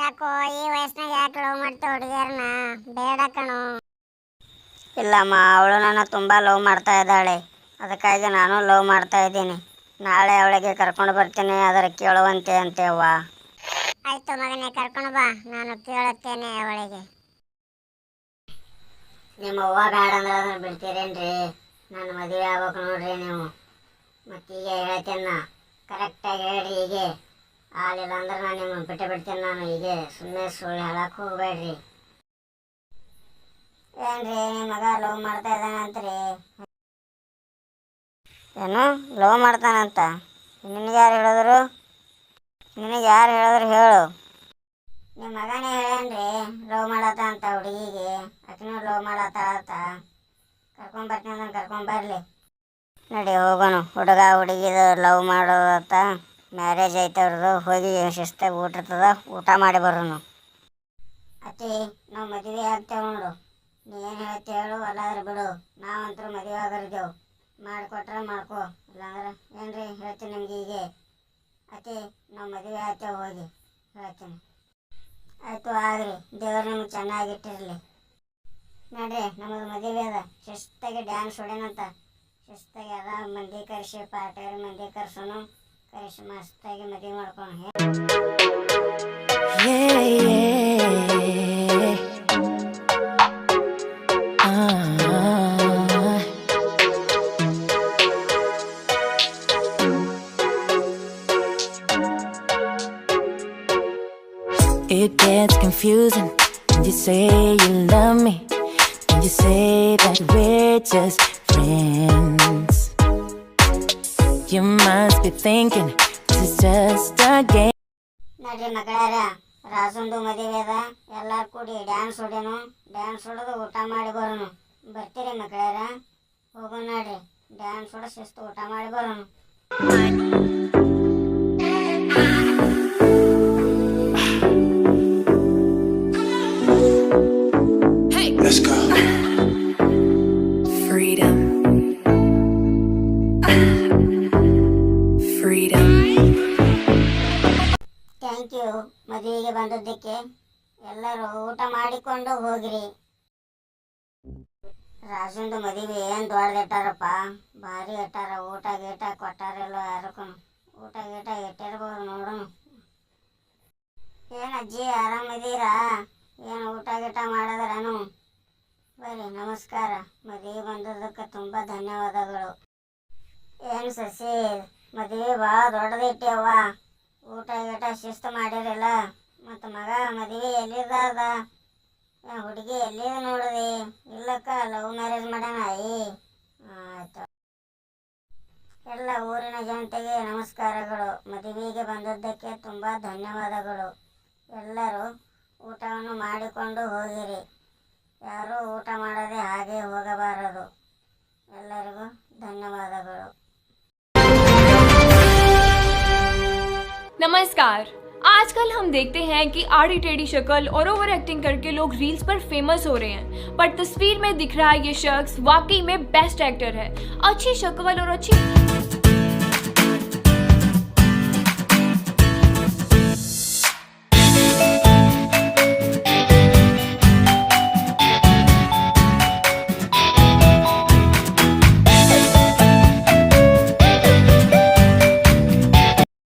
ಯಾಕೋ ಈ ವಯಸ್ಸಿನಾಗ ಯಾಕೆ ಲವ್ ಮಾಡ್ತಾ ಹುಡುಗಿಯರನ್ನ ಬೇಡ ಕಣೋ. ಇಲ್ಲಮ್ಮ ಅವಳು ನನ್ನ ತುಂಬ ಲವ್ ಮಾಡ್ತಾ ಇದ್ದಾಳೆ. ಅದಕ್ಕಾಗಿ ನಾನು ಲವ್ ಮಾಡ್ತಾ ಇದ್ದೀನಿ. ನಾಳೆ ಅವಳಿಗೆ ಕರ್ಕೊಂಡು ಬರ್ತೀನಿ ಅದರ ಕೇಳುವಂತೆ ಅಂತೆ ಅವ್ವ. ಆಯ್ತು ಮಗನೇ ಕರ್ಕೊಂಡು ಬಾ. ನಾನು ಕೇಳುತ್ತೇನೆ ಅವಳಿಗೆ. ನಿಮ್ಮ ಅವ್ವ ಬೇಡ ಅಂದ್ರೆ ಅದನ್ನ ಬಿಡ್ತೀರೇನ್ರಿ? ನನ್ನ ಮದುವೆ ಆಗ್ಬೇಕು ನೋಡ್ರಿ ನೀವು. ಮತ್ತೀಗ ಹೇಳ್ತೇನೆ ಕರೆಕ್ಟಾಗಿ ಹೇಳ್ರಿ ಹೀಗೆ. ಆಲಿಲ್ಲ ಅಂದ್ರೆ ನಾನು ನಿಮ್ಮನ್ನು ಬಿಟ್ಟು ಬಿಡ್ತೀನಿ ನಾನು ಹೀಗೆ ಸುಮ್ಮನೆ ಸುಳ್ಳು ಹೇಳಕ್ಕೆ ಹೋಗ್ಬೇಡ್ರಿ. ಏನ್ರಿ ನಿಮ್ಮ ಮಗ ಲವ್ ಮಾಡ್ತಾ ಇದ್ದಾನಂತ್ರಿ? ಏನು? ಲವ್ ಮಾಡ್ತಾನಂತ? ನಿನಗೆ ಯಾರು ಹೇಳಿದ್ರು? ನಿನಗೆ ಯಾರು ಹೇಳಿದ್ರು ಹೇಳು. ನಿಮ್ಮ ಮಗನೇ ಹೇಳೇನ್ರಿ, ಲವ್ ಮಾಡತ್ತ ಅಂತ ಹುಡುಗಿಗೆ. ಆಕಿನೂ ಲವ್ ಮಾಡತ್ತ ಕರ್ಕೊಂಡ್ಬರ್ತೀನಿ ಅಂದ್ರೆ ಕರ್ಕೊಂಬರ್ಲಿ ನಡಿ ಹೋಗೋಣ, ಹುಡುಗ ಹುಡುಗಿದು ಲವ್ ಮಾಡೋದತ್ತ ಮ್ಯಾರೇಜ್ ಐತೆ ಅವ್ರದ್ದು ಹೋಗಿ ಶಿಸ್ತಾಗಿ ಊಟ ಇರ್ತದ ಊಟ ಮಾಡಿ ಬರೋನು ಅತ್ತಿ, ನಾವು ಮದುವೆ ಆಗ್ತೇವೆ ನೋಡು. ನೀ ಏನು ಹೇಳ್ತಿ ಹೇಳು, ಅಲ್ಲಾದ್ರೆ ಬಿಡು. ನಾವಂತರೂ ಮದುವೆ ಆಗಿರ್ದೇವು ಮಾಡಿಕೊಟ್ರೆ ಮಾಡ್ಕೋ ಇಲ್ಲಾಂದ್ರೆ ರೀ ಹೇಳ್ತೀನಿ ನಿಮ್ಗೆ ಹೀಗೆ? ಅತ್ತಿ, ನಾವು ಮದುವೆ ಆಗ್ತೇವೆ, ಹೋಗಿ. ಹೇಳ್ತೀನಿ. ಆಯಿತು ಆಗ್ರಿ ದೇವ್ರು ನಿಮ್ಗೆ ಚೆನ್ನಾಗಿಟ್ಟಿರಲಿ ನೋಡ್ರಿ ನಮಗೆ ಮದುವೆ ಅದ. ಶಿಸ್ತಾಗಿ ಡ್ಯಾನ್ಸ್ ಹೊಡೆನಂತ. ಶಿಸ್ತಾಗಿ ಎಲ್ಲ ಮಂದಿ ಕರೆಸಿ ಪಾರ್ಟಿಯವ್ರ ಮಂದಿ ಕರ್ಸೋನು. ಕರೆಸಿ ಮಸ್ತಾಗಿ ಮದುವೆ ಮಾಡ್ಕೊಂಡು Yeah, yeah. Ah. It gets confusing when you say you love me, when you say that we're just friends. You must be thinking. This is just a game. ನೋಡ್ರಿ ಮಕ್ಕಳಾರ ರಾಜುಂದು ಮದುವೆ ಅದ ಎಲ್ಲಾರು ಕೂಡಿ ಡ್ಯಾನ್ಸ್ ಹೊಡೆನು ಡ್ಯಾನ್ಸ್ ಹೊಡೆದು ಊಟ ಮಾಡಿ ಬರೋನು. ಬರ್ತೀರಿ ಮಕ್ಕಳಾರ ಹೋಗೋಣ ನೋಡ್ರಿ. ಡ್ಯಾನ್ಸ್ ಹೊಡೆದು ಶಿಸ್ತು ಊಟ ಮಾಡಿ ಬರೋನು. Let's go. ಥ್ಯಾಂಕ್ ಯು ಮದುವೆಗೆ ಬಂದದ್ದಕ್ಕೆ ಎಲ್ಲರೂ ಊಟ ಮಾಡಿಕೊಂಡು ಹೋಗಿರಿ. ರಾಜಂದು ಮದುವೆ ಏನು ದೊಡ್ಡದಿಟ್ಟಾರಪ್ಪ ಭಾರಿ ಇಟ್ಟಾರ ಊಟ ಗೀಟ ಕೊಟ್ಟಾರೆಲ್ಲ ಯಾರಕ್ಕೂ. ಊಟ ಗೀಟ ಇಟ್ಟಿರ್ಬೋದು ನೋಡೋಣ ಏನು ಅಜ್ಜಿ ಆರಾಮದೀರಾ ಏನು ಊಟ ಗೀಟ ಮಾಡಿದ್ರೇನು? ಬರ್ರಿ ನಮಸ್ಕಾರ. ಮದುವೆ ಬಂದದಕ್ಕೆ ತುಂಬ ಧನ್ಯವಾದಗಳು. ಏನು ಸಸಿ, ಮದುವೆ ಭಾಳ ದೊಡ್ಡದಿಟ್ಟೇವ್ವ ಊಟ ಗೀಟ ಶಿಸ್ತು ಮಾಡಿರಲ್ಲ ಮತ್ತು ಮಗ ಮದುವೆ ಎಲ್ಲಿದ ಹುಡುಗಿ ಎಲ್ಲಿದ ನೋಡಿದೆ ಇಲ್ಲಕ್ಕ ಲವ್ ಮ್ಯಾರೇಜ್ ಮಾಡ್ಯಾನ ಅಯ್ಯಿ ಆಯ್ತು. ಎಲ್ಲ ಊರಿನ ಜನತೆಗೆ ನಮಸ್ಕಾರಗಳು. ಮದುವೆಗೆ ಬಂದದ್ದಕ್ಕೆ ತುಂಬ ಧನ್ಯವಾದಗಳು. ಎಲ್ಲರೂ ಊಟವನ್ನು ಮಾಡಿಕೊಂಡು ಹೋಗಿರಿ. ಯಾರೂ ಊಟ ಮಾಡದೆ नमस्कार। आजकल हम देखते हैं कि आड़ी टेढ़ी शक्ल और ओवर एक्टिंग करके लोग रील्स पर फ़ेमस हो रहे हैं। पर तस्वीर में दिख रहा है ये शख्स वाकई में बेस्ट एक्टर है। अच्छी शक्ल और अच्छी